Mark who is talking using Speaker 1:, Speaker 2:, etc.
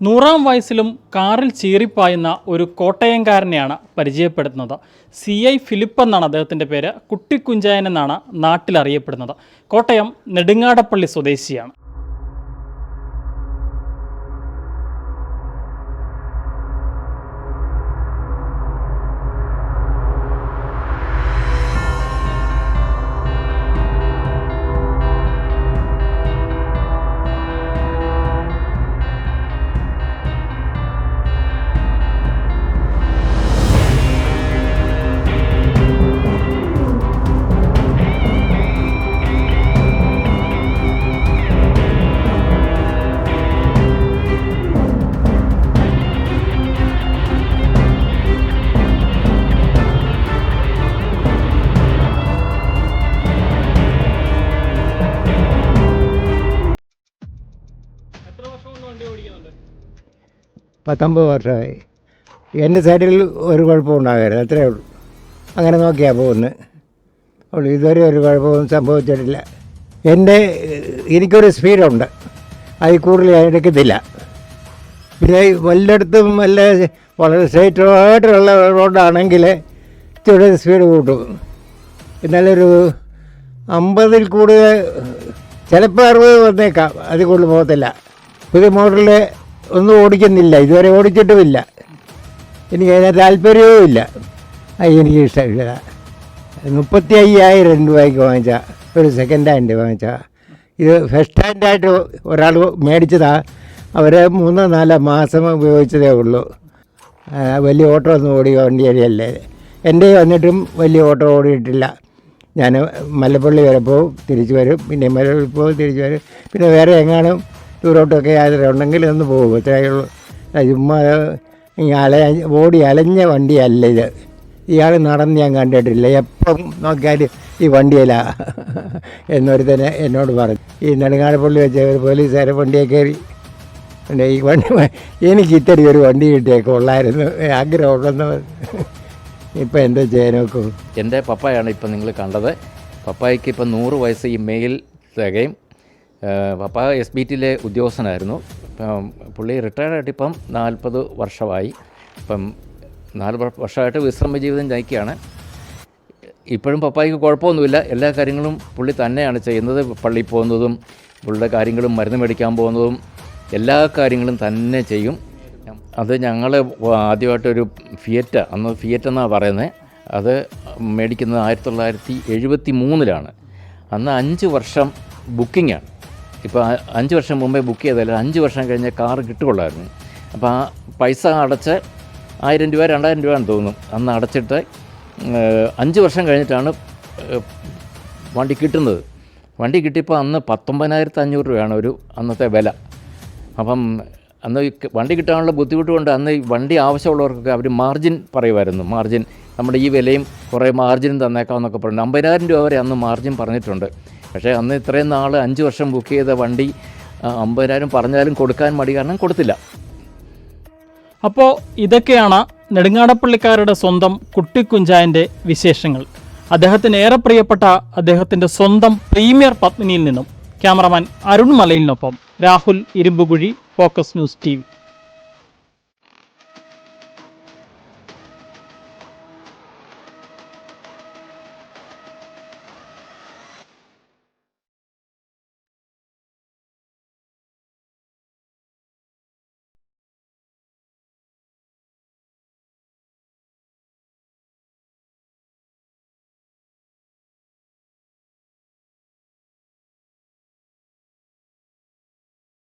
Speaker 1: നൂറാം വയസ്സിലും കാറിൽ ചീറിപ്പായുന്ന ഒരു കോട്ടയംകാരനെയാണ് പരിചയപ്പെടുത്തുന്നത്. സി ഐ ഫിലിപ്പ് എന്നാണ് അദ്ദേഹത്തിന്റെ പേര്. കുട്ടിക്കുഞ്ചായൻ എന്നാണ് നാട്ടിലറിയപ്പെടുന്നത് കോട്ടയം നെടുങ്ങാടപ്പള്ളി സ്വദേശിയാണ്.
Speaker 2: പത്തൊമ്പത് വർഷമായി. എന്റെ സൈഡിൽ ഒരു കുഴപ്പവും ഉണ്ടാകരുത് അത്രേ ഉള്ളൂ. അങ്ങനെ നോക്കിയാൽ പോകുന്നത് ഉള്ളൂ ഇതുവരെ ഒരു കുഴപ്പവും സംഭവിച്ചിട്ടില്ല. എന്റെ എനിക്കൊരു സ്പീഡുണ്ട് അതിൽ കൂടുതൽ എടുക്കത്തില്ല. പിന്നെ വല്ലയിടത്തും വല്ല വളരെ സ്ട്രൈറ്റ് ആയിട്ടുള്ള റോഡാണെങ്കിൽ ഇത്തിരി സ്പീഡ് കൂട്ടും. എന്നാലൊരു അമ്പതിൽ കൂടുതൽ ചിലപ്പോൾ അറുപത് വന്നേക്കാം. അതിൽ കൂടുതൽ പോകത്തില്ല. പുതിയ മോഡലിൽ ഒന്നും ഓടിക്കുന്നില്ല. ഇതുവരെ ഓടിച്ചിട്ടുമില്ല. എനിക്ക് അതിന് താല്പര്യവും ഇല്ല. അത് എനിക്ക് ഇഷ്ടമില്ല. മുപ്പത്തി അയ്യായിരം രൂപയ്ക്ക് വാങ്ങിച്ച ഒരു സെക്കൻഡ് ഹാൻഡ് വാങ്ങിച്ച. ഇത് ഫസ്റ്റ് ഹാൻഡായിട്ട് ഒരാൾ മേടിച്ചതാ. അവരെ മൂന്നോ നാലോ മാസം ഉപയോഗിച്ചതേ ഉള്ളൂ. വലിയ ഓട്ടോ ഒന്നും ഓടിയ വണ്ടിയല്ലേ. എന്റെ വന്നിട്ടും വലിയ ഓട്ടോ ഓടിയിട്ടില്ല. ഞാൻ മല്ലപ്പള്ളി വരെ പോവും തിരിച്ചു വരും. പിന്നെ മലപ്പള്ളി പോവും തിരിച്ചു വരും. പിന്നെ വേറെ എങ്ങാനും ദൂരോട്ടൊക്കെ യാത്ര ഉണ്ടെങ്കിൽ ഒന്ന് പോകും ഇത്രയേ ഉള്ളൂ. അത് ചുമ്മാ അല ഓടി അലഞ്ഞ വണ്ടിയല്ല ഇത്? ഇയാൾ നടന്ന് ഞാൻ കണ്ടിട്ടില്ല. എപ്പം നോക്കിയാലും ഈ വണ്ടിയല്ല എന്നൊരു തന്നെ എന്നോട് പറഞ്ഞു. ഈ നെടുങ്ങാടപ്പള്ളി വെച്ച ഒരു പോലീസുകാരെ വണ്ടിയെ കയറി. പിന്നെ ഈ വണ്ടി എനിക്ക് ഇത്തരം ഒരു വണ്ടി കിട്ടിയൊക്കെ ഉള്ളായിരുന്നു ആഗ്രഹമുണ്ടെന്ന് ഇപ്പം എന്താ ചെയ്യാൻ നോക്കും?
Speaker 3: എന്റെ പപ്പായാണ് ഇപ്പം നിങ്ങൾ കണ്ടത്. പപ്പായ്ക്ക് ഇപ്പം നൂറ് വയസ്സ് ഈ മെയിൽ തികയും. പപ്പ എസ് ബി ടിയിലെ ഉദ്യോഗസ്ഥനായിരുന്നു. പുള്ളി റിട്ടയർഡ് ആയിട്ട് ഇപ്പം നാൽപ്പത് വർഷമായി. ഇപ്പം നാല് വർഷമായിട്ട് വിശ്രമ ജീവിതം നയിക്കുകയാണ്. ഇപ്പോഴും പപ്പായ്ക്ക് കുഴപ്പമൊന്നുമില്ല. എല്ലാ കാര്യങ്ങളും പുള്ളി തന്നെയാണ് ചെയ്യുന്നത്. പള്ളിയിൽ പോകുന്നതും പുള്ളിയുടെ കാര്യങ്ങളും മരുന്ന് മേടിക്കാൻ പോകുന്നതും എല്ലാ കാര്യങ്ങളും തന്നെ ചെയ്യും. അത് ഞങ്ങൾ ആദ്യമായിട്ടൊരു ഫിയറ്റ്. അന്ന് ഫിയറ്റ് എന്നാണ് പറയുന്നത് അത് മേടിക്കുന്നത് ആയിരത്തി തൊള്ളായിരത്തി എഴുപത്തി മൂന്നിലാണ്. അന്ന് അഞ്ച് വർഷം ബുക്കിങ്ങാണ്. ഇപ്പോൾ അഞ്ച് വർഷം മുമ്പേ ബുക്ക് ചെയ്താൽ അഞ്ച് വർഷം കഴിഞ്ഞ് കാർ കിട്ടുകൊള്ളായിരുന്നു. അപ്പോൾ ആ പൈസ അടച്ച് ആയിരം രൂപ രണ്ടായിരം രൂപയാണെന്ന് തോന്നുന്നു അന്ന് അടച്ചിട്ട് അഞ്ച് വർഷം കഴിഞ്ഞിട്ടാണ് വണ്ടി കിട്ടുന്നത്. വണ്ടി കിട്ടിയപ്പോൾ അന്ന് പത്തൊമ്പതിനായിരത്തി അഞ്ഞൂറ് രൂപയാണ് ഒരു അന്നത്തെ വില. അപ്പം അന്ന് വണ്ടി കിട്ടാനുള്ള ബുദ്ധിമുട്ട് കൊണ്ട് അന്ന് ഈ വണ്ടി ആവശ്യമുള്ളവർക്കൊക്കെ അവർ മാർജിൻ പറയുമായിരുന്നു. മാർജിൻ നമ്മുടെ ഈ വിലയും കുറേ മാർജിനും തന്നേക്കാം എന്നൊക്കെ പറഞ്ഞു. അമ്പതിനായിരം രൂപ വരെ അന്ന് മാർജിൻ പറഞ്ഞിട്ടുണ്ട്. പക്ഷേ അന്ന് ഇത്രയും നാൾ അഞ്ച് വർഷം ബുക്ക് ചെയ്ത വണ്ടി അമ്പതിനായിരം പറഞ്ഞാലും കൊടുക്കാൻ മടി കാരണം കൊടുത്തില്ല.
Speaker 1: അപ്പോൾ ഇതൊക്കെയാണ് നെടുങ്ങാടപ്പള്ളിക്കാരുടെ സ്വന്തം കുട്ടിക്കുഞ്ചായന്റെ വിശേഷങ്ങൾ. അദ്ദേഹത്തിന് ഏറെ പ്രിയപ്പെട്ട അദ്ദേഹത്തിന്റെ സ്വന്തം പ്രീമിയർ പത്മിനിയിൽ നിന്നും cameraman Arun മലയിലിനൊപ്പം Rahul Irumbukuzhi focus news T